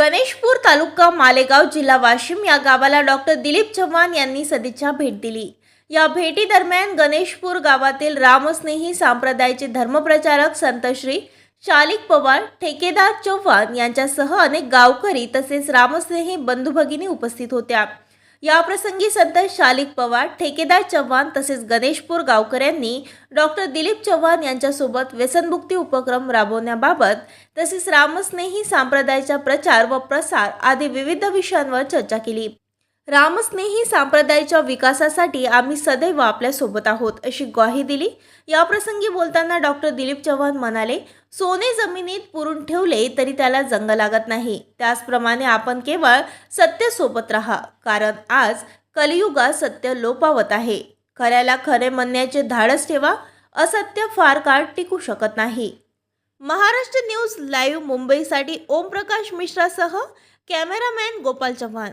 गणेशपूर तालुका मालेगाव जिल्हा वाशिम या गावाला डॉक्टर दिलीप चव्हाण यांनी सदिच्छा भेट दिली. या भेटीदरम्यान गणेशपूर गावातील रामस्नेही संप्रदायाचे धर्मप्रचारक संतश्री शालिक पवार ठेकेदार चव्हाण यांच्यासह अनेक गावकरी तसेच रामस्नेही बंधू भगिनी उपस्थित होत्या. याप्रसंगी संत शालिक पवार ठेकेदार चव्हाण तसेच गणेशपूर गावकऱ्यांनी डॉक्टर दिलीप चव्हाण यांच्यासोबत व्यसनमुक्ती उपक्रम राबवण्याबाबत तसेच रामस्नेही संप्रदायाचा प्रचार व प्रसार आदी विविध विषयांवर चर्चा केली. रामस्नेही संप्रदायाच्या विकासासाठी आम्ही सदैव आपल्यासोबत आहोत अशी ग्वाही दिली. या प्रसंगी बोलताना डॉक्टर दिलीप चव्हाण म्हणाले सोने जमिनीत पुरून ठेवले तरी त्याला जंग लागत नाही. त्याचप्रमाणे आपण केवळ सत्य सोबत राहा कारण आज कलियुगात सत्य लोपावत आहे. खऱ्याला खरे म्हणण्याचे धाडस ठेवा असत्य फार काळ टिकू शकत नाही. महाराष्ट्र न्यूज लाईव्ह मुंबईसाठी ओमप्रकाश मिश्रासह कॅमेरामॅन गोपाल चव्हाण.